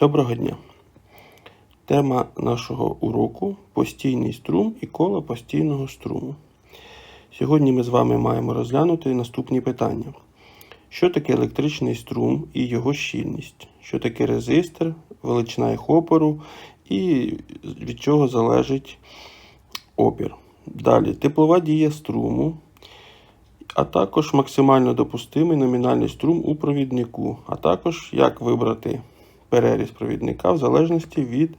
Доброго дня. Тема нашого уроку постійний струм і коло постійного струму. Сьогодні ми з вами маємо розглянути наступні питання: що таке електричний струм і його щільність, що таке резистор, величина їх опору і від чого залежить опір. Далі теплова дія струму, а також максимально допустимий номінальний струм у провіднику, а також як вибрати переріз провідника в залежності від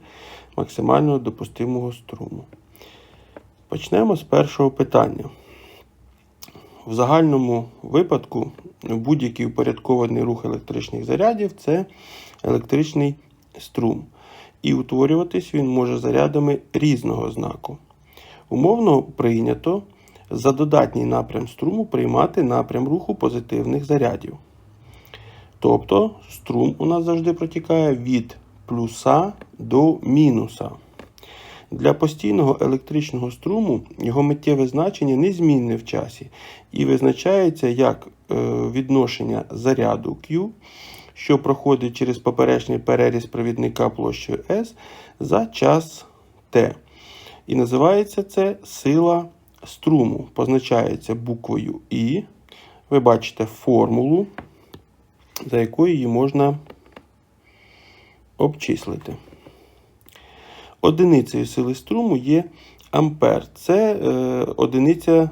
максимального допустимого струму. Почнемо з першого питання. В загальному випадку будь-який упорядкований рух електричних зарядів це електричний струм. І утворюватись він може зарядами різного знаку. Умовно прийнято за додатній напрям струму приймати напрям руху позитивних зарядів. Тобто струм у нас завжди протікає від плюса до мінуса. Для постійного електричного струму його миттєве значення незмінне в часі і визначається як е, відношення заряду Q, що проходить через поперечний переріз провідника площею S за час T. І називається це сила струму. Позначається буквою І. Ви бачите формулу, за якою її можна обчислити. Одиницею сили струму є ампер. Це е, одиниця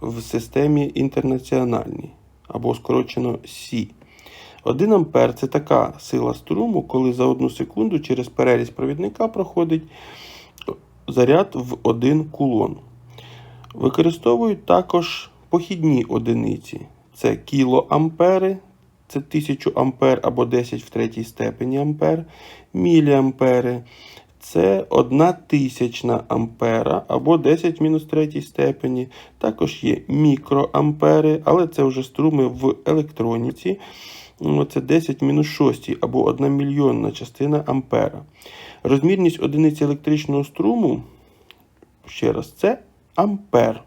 в системі інтернаціональній, або скорочено Сі. 1 ампер це така сила струму, коли за одну секунду через переріз провідника проходить заряд в 1 кулон. Використовують також похідні одиниці. Це кілоампери, це 1000 ампер або 10 в третій степені ампер, міліампери. Це 1 тисячна ампера або 10 в мінус третій степені. Також є мікроампери, але це вже струми в електроніці. Це 10 в мінус 6 або 1 мільйонна частина ампера. Розмірність одиниці електричного струму, ще раз, це ампер.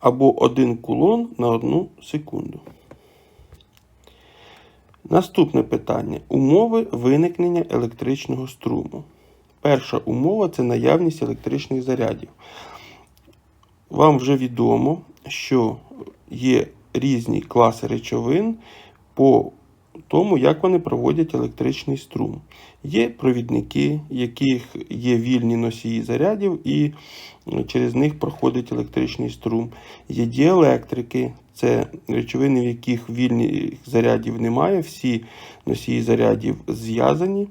Або 1 кулон на 1 секунду. Наступне питання: умови виникнення електричного струму. Перша умова це наявність електричних зарядів. Вам вже відомо, що є різні класи речовин по тому, як вони проводять електричний струм. Є провідники, яких є вільні носії зарядів, і через них проходить електричний струм. Є діелектрики, це речовини, в яких вільних зарядів немає. Всі носії зарядів зв'язані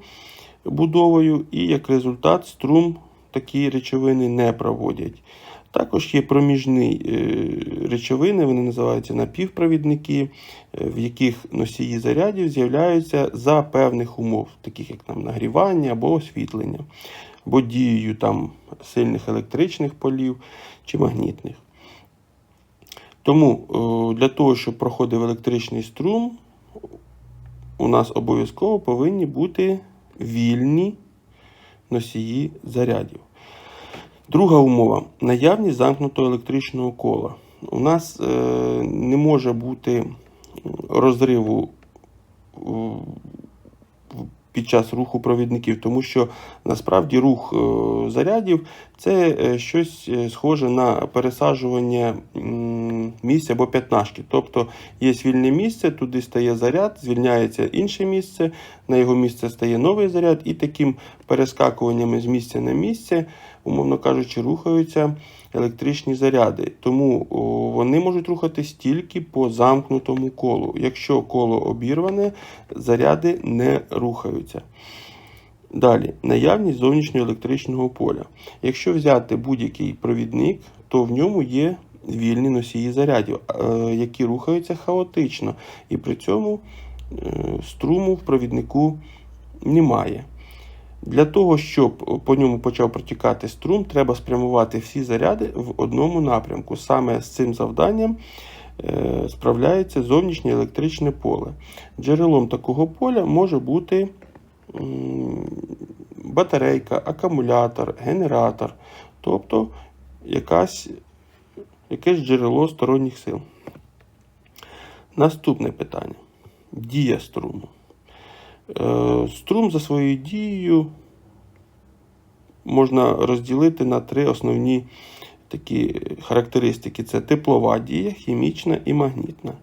будовою, і як результат струм такі речовини не проводять. Також є проміжні речовини, вони називаються напівпровідники, в яких носії зарядів з'являються за певних умов, таких як там, нагрівання або освітлення, або дією там, сильних електричних полів чи магнітних. Тому для того, щоб проходив електричний струм, у нас обов'язково повинні бути вільні носії зарядів. Друга умова наявність замкнутого електричного кола. У нас е, не може бути розриву під час руху провідників, тому що насправді рух е, зарядів це е, щось схоже на пересаджування місця або п'ятнашки. Тобто є вільне місце, туди стає заряд, звільняється інше місце, на його місце стає новий заряд, і таким перескакуваннями з місця на місце, умовно кажучи, рухаються електричні заряди. Тому вони можуть рухатись тільки по замкнутому колу. Якщо коло обірване, заряди не рухаються. Далі, наявність зовнішнього електричного поля. Якщо взяти будь-який провідник, то в ньому є вільні носії зарядів, які рухаються хаотично, і при цьому струму в провіднику немає. Для того, щоб по ньому почав протікати струм, треба спрямувати всі заряди в одному напрямку. Саме з цим завданням справляється зовнішнє електричне поле. Джерелом такого поля може бути батарейка, акумулятор, генератор, тобто якась, якесь джерело сторонніх сил. Наступне питання. Дія струму. Е, Струм за своєю дією можна розділити на три основні такі характеристики: це теплова дія, хімічна і магнітна.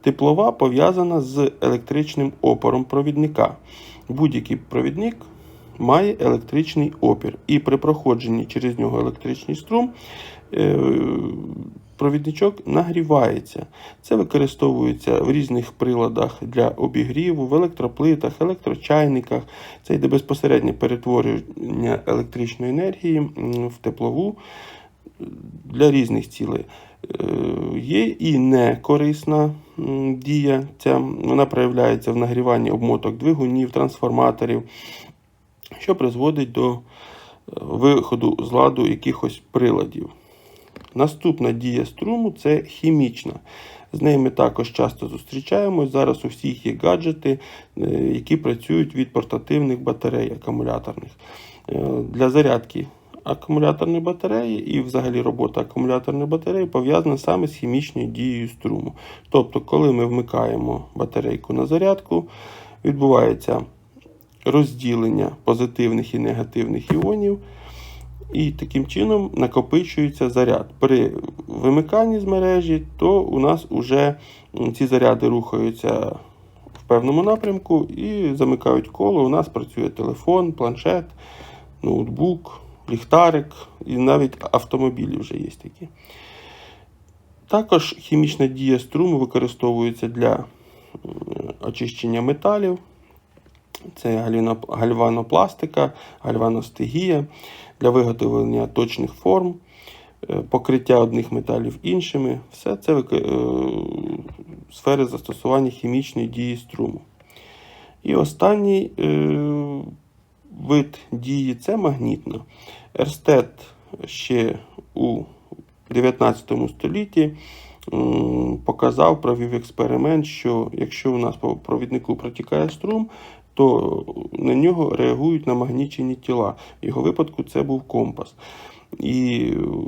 Теплова пов'язана з електричним опором провідника. Будь-який провідник має електричний опір, і при проходженні через нього електричний струм е, провідничок нагрівається. Це використовується в різних приладах для обігріву, в електроплитах, електрочайниках. Це йде безпосереднє перетворення електричної енергії в теплову для різних цілей. Е, Є і некорисна дія. Ця вона проявляється в нагріванні обмоток двигунів, трансформаторів, що призводить до е, виходу з ладу якихось приладів. Наступна дія струму це хімічна. З нею ми також часто зустрічаємось. Зараз у всіх є гаджети, е, які працюють від портативних батарей акумуляторних. Е, Для зарядки акумуляторної батареї і взагалі робота акумуляторної батареї пов'язана саме з хімічною дією струму. Тобто, коли ми вмикаємо батарейку на зарядку, відбувається розділення позитивних і негативних іонів. І таким чином накопичується заряд. При вимиканні з мережі, то у нас вже ці заряди рухаються в певному напрямку і замикають коло. У нас працює телефон, планшет, ноутбук, ліхтарик і навіть автомобілі вже є такі. Також хімічна дія струму використовується для очищення металів. Це гальванопластика, гальваностигія для виготовлення точних форм, е, покриття одних металів іншими. Все це е, сфери застосування хімічної дії струму. І останній е, вид дії це магнітна. Ерстед ще у 19 столітті показав, провів експеримент, що якщо у нас по провіднику протікає струм, то на нього реагують намагнічені тіла. В його випадку це був компас. І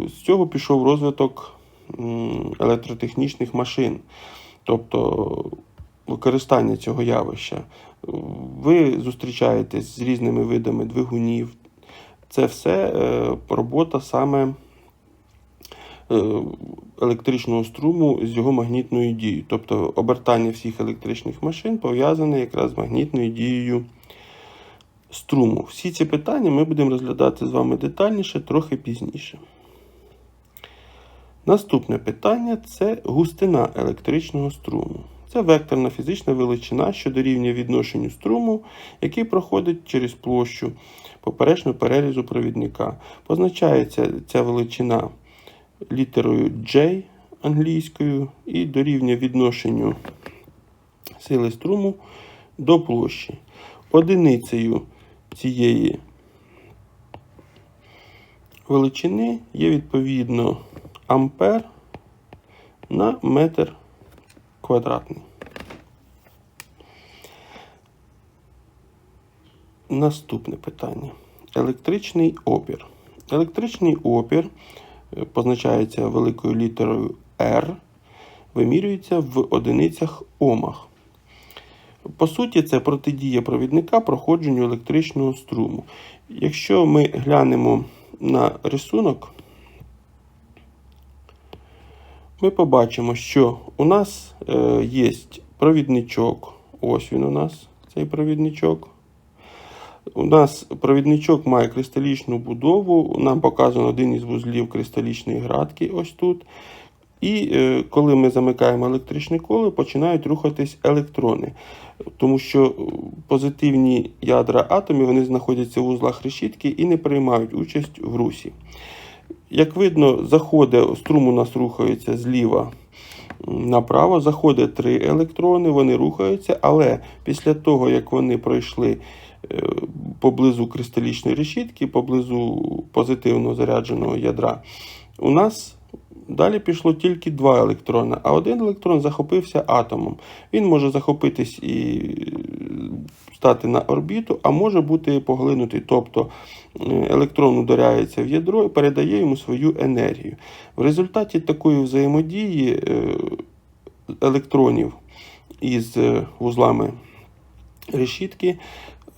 з цього пішов розвиток електротехнічних машин, тобто використання цього явища. Ви зустрічаєтесь з різними видами двигунів. Це все е, робота саме електричного струму з його магнітною дією. Тобто обертання всіх електричних машин пов'язане якраз з магнітною дією струму. Всі ці питання ми будемо розглядати з вами детальніше трохи пізніше. Наступне питання це густина електричного струму. Це векторна фізична величина, що дорівнює відношенню струму, який проходить через площу поперечного перерізу провідника. Позначається ця величина літерою J англійською і дорівнює відношенню сили струму до площі. Одиницею цієї величини є відповідно ампер на метр квадратний. Наступне питання. Електричний опір. Електричний опір позначається великою літерою R, вимірюється в одиницях омах. По суті, це протидія провідника проходженню електричного струму. Якщо ми глянемо на рисунок, ми побачимо, що у нас е, є провідничок. Ось він у нас, цей провідничок. У нас провідничок має кристалічну будову. Нам показано один із вузлів кристалічної градки. ось тут. І е, коли ми замикаємо електричне коло, починають рухатись електрони. Тому що позитивні ядра атомів вони знаходяться в узлах решітки і не приймають участь в русі. Як видно, заходи струм у нас рухається зліва направо, заходить три електрони, вони рухаються, але після того, як вони пройшли е, поблизу кристалічної решітки, поблизу позитивно зарядженого ядра, у нас Далі пішло тільки два електрони, а один електрон захопився атомом. Він може захопитись і стати на орбіту, а може бути поглинутий. Тобто е, електрон ударяється в ядро і передає йому свою енергію. В результаті такої взаємодії е, електронів із е, вузлами решітки,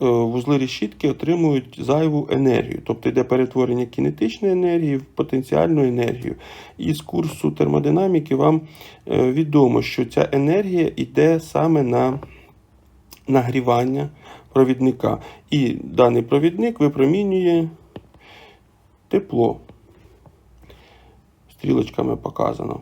вузли решітки отримують зайву енергію, тобто йде перетворення кінетичної енергії в потенціальну енергію. І з курсу термодинаміки вам е, відомо, що ця енергія йде саме на нагрівання провідника. І даний провідник випромінює тепло. Стрілочками показано.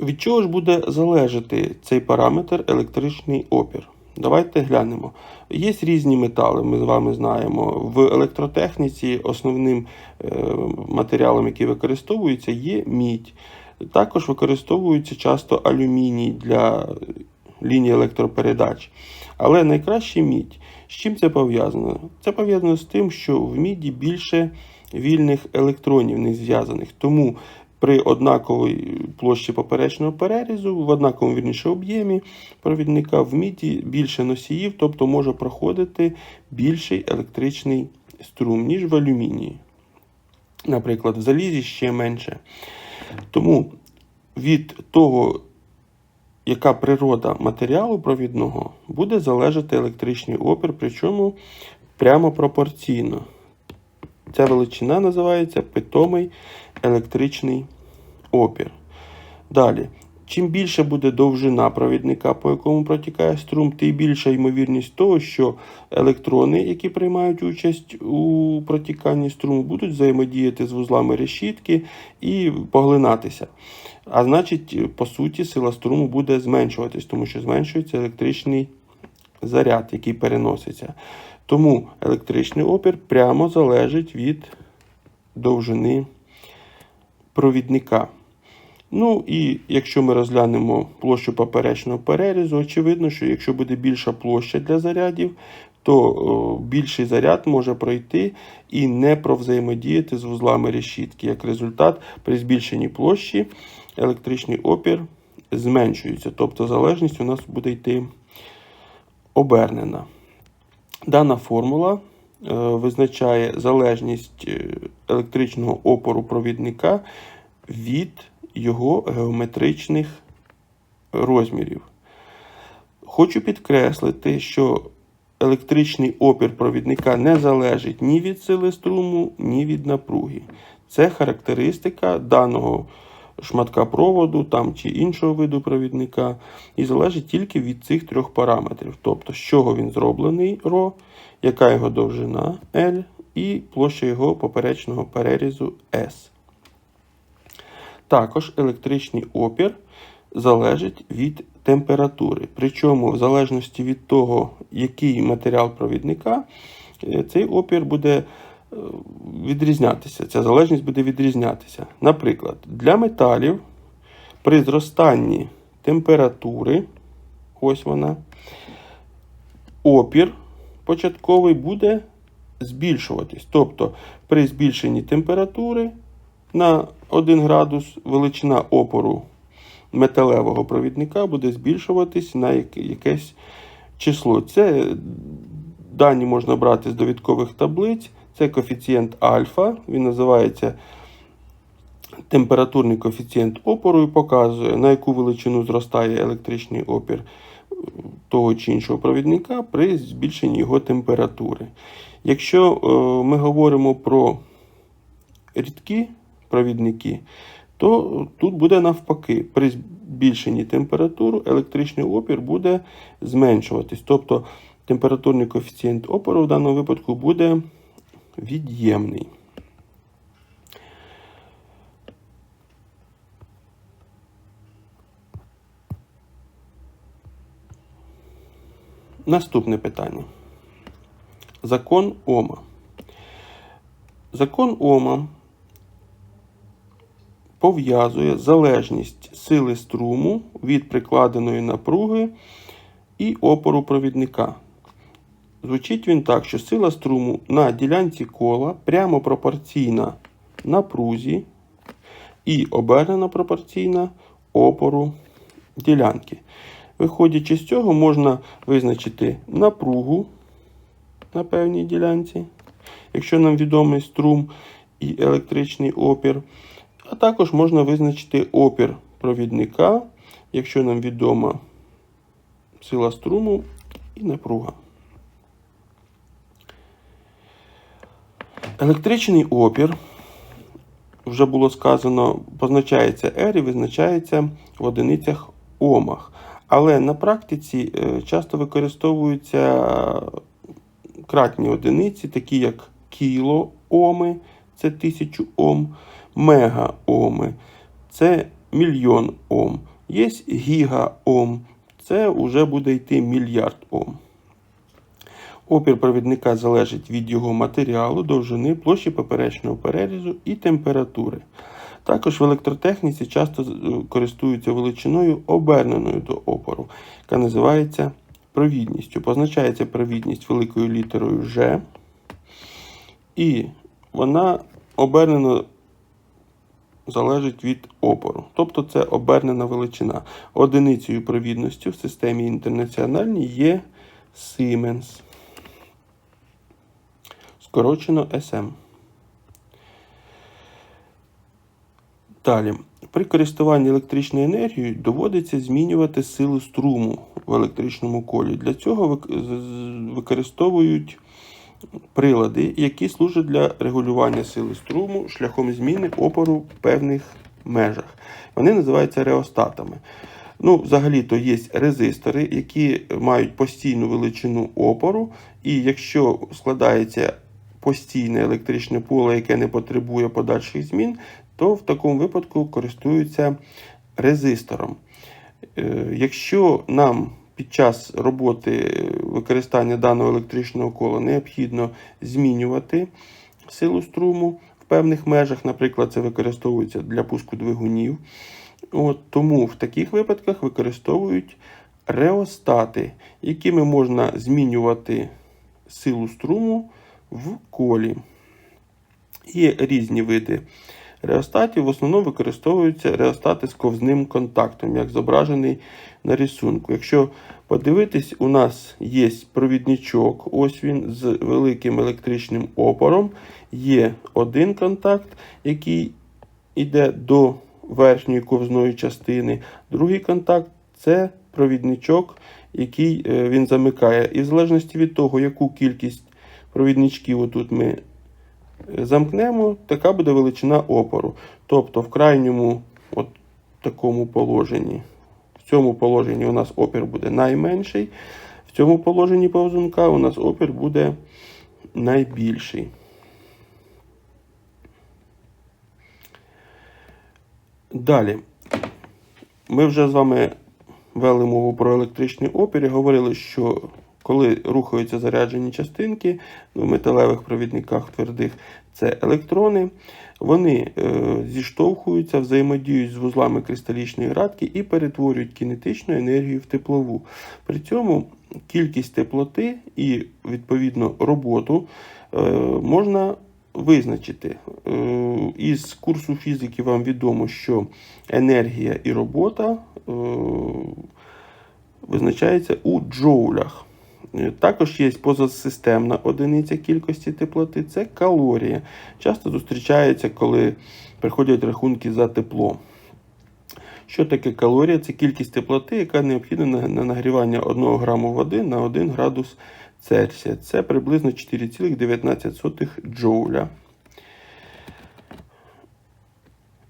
Від чого ж буде залежати цей параметр електричний опір? Давайте глянемо. Є різні метали, ми з вами знаємо. В електротехніці основним е, матеріалом, який використовується, є мідь. Також використовується часто алюміній для лінії електропередач. Але найкраще мідь. З чим це пов'язано? Це пов'язано з тим, що в міді більше вільних електронів не зв'язаних. Тому при однаковій площі поперечного перерізу, в однаковому вірніше об'ємі провідника в міді більше носіїв, тобто може проходити більший електричний струм, ніж в алюмінії. Наприклад, в залізі ще менше. Тому від того, яка природа матеріалу провідного, буде залежати електричний опір, причому прямо пропорційно. Ця величина називається питомий електричний опір. Далі, чим більше буде довжина провідника, по якому протікає струм, тим більша ймовірність того, що електрони, які приймають участь у протіканні струму, будуть взаємодіяти з вузлами решітки і поглинатися. А значить, по суті, сила струму буде зменшуватись, тому що зменшується електричний заряд, який переноситься. Тому електричний опір прямо залежить від довжини провідника. Ну і якщо ми розглянемо площу поперечного перерізу, очевидно, що якщо буде більша площа для зарядів, то більший заряд може пройти і не провзаємодіяти з вузлами решітки. Як результат, при збільшенні площі електричний опір зменшується, тобто залежність у нас буде йти обернена. Дана формула е, визначає залежність е, електричного опору провідника від його геометричних розмірів. Хочу підкреслити, що електричний опір провідника не залежить ні від сили струму, ні від напруги. Це характеристика даного шматка проводу там, чи іншого виду провідника, і залежить тільки від цих трьох параметрів. Тобто, з чого він зроблений ро, яка його довжина L і площа його поперечного перерізу S. Також електричний опір залежить від температури. Причому, в залежності від того, який матеріал провідника, е, цей опір буде е, відрізнятися. Ця залежність буде відрізнятися. Наприклад, для металів при зростанні температури, ось вона, опір початковий буде збільшуватись. Тобто при збільшенні температури на 1 градус величина опору металевого провідника буде збільшуватись на якесь число. Це дані можна брати з довідкових таблиць. Це коефіцієнт альфа, він називається температурний коефіцієнт опору і показує, на яку величину зростає електричний опір того чи іншого провідника при збільшенні його температури. Якщо е, ми говоримо про рідкі провідники, то тут буде навпаки, при збільшенні температури електричний опір буде зменшуватись. Тобто температурний коефіцієнт опору в даному випадку буде від'ємний. Наступне питання. Закон Ома. Закон Ома пов'язує залежність сили струму від прикладеної напруги і опору провідника. Звучить він так, що сила струму на ділянці кола прямо пропорційна напрузі і обернена пропорційна опору ділянки. Виходячи з цього, можна визначити напругу на певній ділянці, якщо нам відомий струм і електричний опір. А також можна визначити опір провідника, якщо нам відома сила струму і напруга. Електричний опір, вже було сказано, позначається R і визначається в одиницях омах. Але на практиці е, часто використовуються кратні одиниці, такі як кілооми, це 1000 Ом, мегаоми, це мільйон Ом. Є гігаом, це вже буде йти мільярд Ом. Опір провідника залежить від його матеріалу, довжини, площі поперечного перерізу і температури. Також в електротехніці часто е, користуються величиною оберненою до опору, яка називається провідністю. Позначається провідність великою літерою Ж, і вона обернена залежить від опору. Тобто це обернена величина. Одиницею провідності в системі інтернаціональній є Siemens. Скорочено SM. Далі. При користуванні електричною енергією доводиться змінювати силу струму в електричному колі. Для цього використовують прилади, які служать для регулювання сили струму шляхом зміни опору в певних межах. Вони називаються реостатами. Ну, Взагалі-то є резистори, які мають постійну величину опору, і якщо складається постійне електричне поле, яке не потребує подальших змін, то в такому випадку користуються резистором. Е, якщо нам під час роботи використання даного електричного кола необхідно змінювати силу струму в певних межах, наприклад, це використовується для пуску двигунів. От, Тому в таких випадках використовують реостати, якими можна змінювати силу струму в колі. Є різні види реостатів. В основному використовуються реостати з ковзним контактом, як зображений на рисунку. Якщо подивитись, у нас є провідничок, ось він з великим електричним опором. Є один контакт, який йде до верхньої ковзної частини. Другий контакт це провідничок, який е, він замикає. І в залежності від того, яку кількість провідничків отут ми замкнемо, така буде величина опору. Тобто в крайньому от такому положенні, в цьому положенні у нас опір буде найменший. В цьому положенні повзунка у нас опір буде найбільший. Далі, ми вже з вами вели мову про електричний опір і говорили, що коли рухаються заряджені частинки в металевих провідниках твердих, це електрони, вони е, зіштовхуються, взаємодіють з вузлами кристалічної градки і перетворюють кінетичну енергію в теплову. При цьому кількість теплоти і, відповідно, роботу е, можна визначити. Е, із курсу фізики вам відомо, що енергія і робота визначається у джоулях. Також є позасистемна одиниця кількості теплоти це калорія. Часто зустрічається, коли приходять рахунки за тепло. Що таке калорія? Це кількість теплоти, яка необхідна на нагрівання 1 граму води на 1 градус Цельсія. Це приблизно 4,19 джоуля.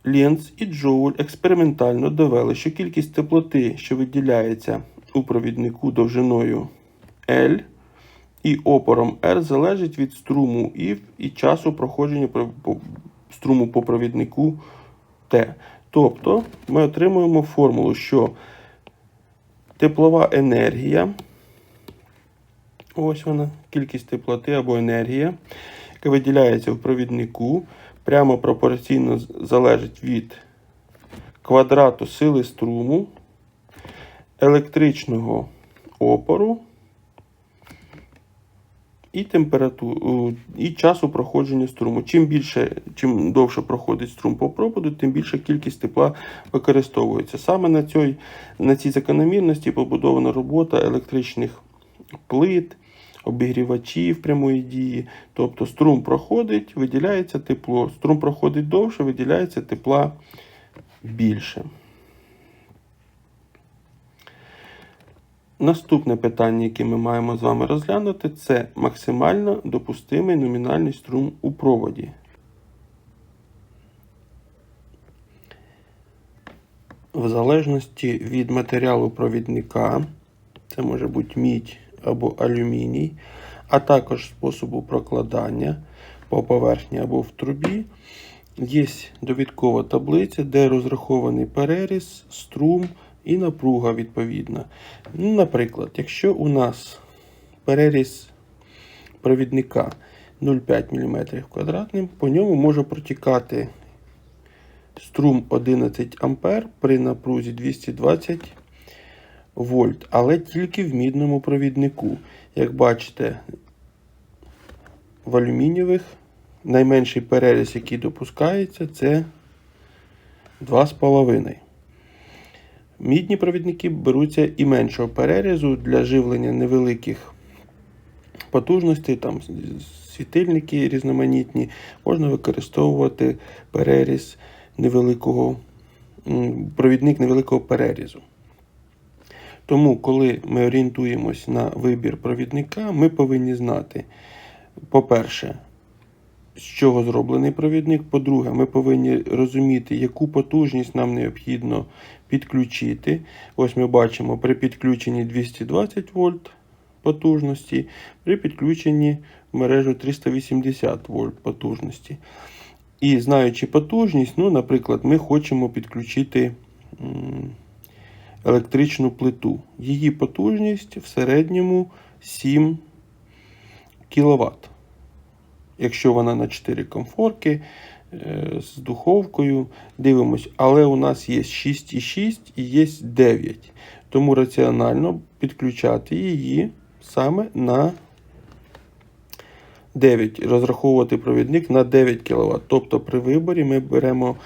Ленц і Джоуль експериментально довели, що кількість теплоти, що виділяється у провіднику довжиною L і опором R залежить від струму І і часу проходження струму по провіднику Т. Тобто ми отримуємо формулу, що теплова енергія, ось вона, кількість теплоти або енергія, яка виділяється в провіднику, прямо пропорційно залежить від квадрату сили струму, електричного опору і температуру, і часу проходження струму. Чим більше, чим довше проходить струм по проводу, тим більша кількість тепла використовується. Саме на цій, на цій закономірності побудована робота електричних плит, обігрівачів прямої дії. Тобто струм проходить, виділяється тепло. Струм проходить довше, виділяється тепла більше. Наступне питання, яке ми маємо з вами розглянути, це максимально допустимий номінальний струм у проводі. В залежності від матеріалу провідника, це може бути мідь або алюміній, а також способу прокладання по поверхні або в трубі, є довідкова таблиця, де розрахований переріз, струм і напруга відповідна. Ну, наприклад, якщо у нас переріз провідника 0,5 мм квадратним, по ньому може протікати струм 11 А при напрузі 220 вольт, але тільки в мідному провіднику. Як бачите, в алюмінієвих найменший переріз, який допускається, це 2,5. Мідні провідники беруться і меншого перерізу для живлення невеликих потужностей, там світильники різноманітні, можна використовувати переріз невеликого, провідник невеликого перерізу. Тому, коли ми орієнтуємось на вибір провідника, ми повинні знати, по-перше, з чого зроблений провідник. По-друге, ми повинні розуміти, яку потужність нам необхідно підключити. Ось ми бачимо при підключенні 220 вольт потужності, при підключенні в мережу 380 вольт потужності. І знаючи потужність, ну, наприклад, ми хочемо підключити електричну плиту. Її потужність в середньому 7 кВт. Якщо вона на 4 комфорки е, з духовкою, дивимось, але у нас є 6,6 і є 9. Тому раціонально підключати її саме на 9, розраховувати провідник на 9 кВт. Тобто при виборі ми беремо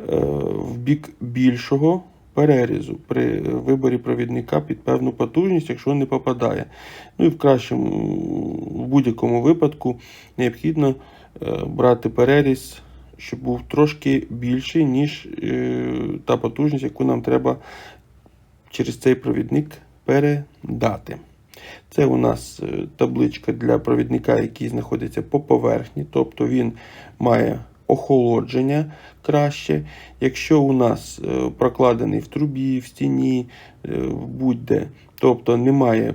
е, в бік більшого перерізу при виборі провідника під певну потужність, якщо не попадає. Ну і в кращому, в будь-якому випадку необхідно е, брати переріз, щоб був трошки більший, ніж е, та потужність, яку нам треба через цей провідник передати. Це у нас е, табличка для провідника, який знаходиться по поверхні, тобто він має охолодження краще. Якщо у нас е, прокладений в трубі, в стіні, е, будь-де, тобто немає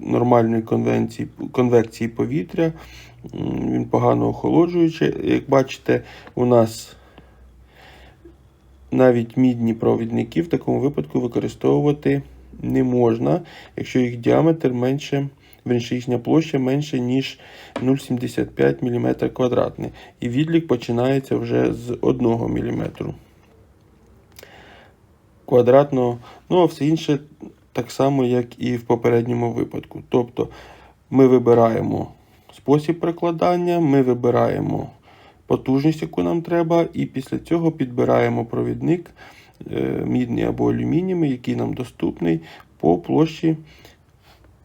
нормальної конвенції, конвекції повітря, він погано охолоджуючий. Як бачите, у нас навіть мідні провідники в такому випадку використовувати не можна, якщо їх діаметр менше, верніше їхня площа менше, ніж 0,75 мм квадратний. І відлік починається вже з 1 мм квадратного. Ну, а все інше так само, як і в попередньому випадку. Тобто ми вибираємо спосіб прикладання, ми вибираємо потужність, яку нам треба, і після цього підбираємо провідник е, мідний або алюмінієвий, який нам доступний по площі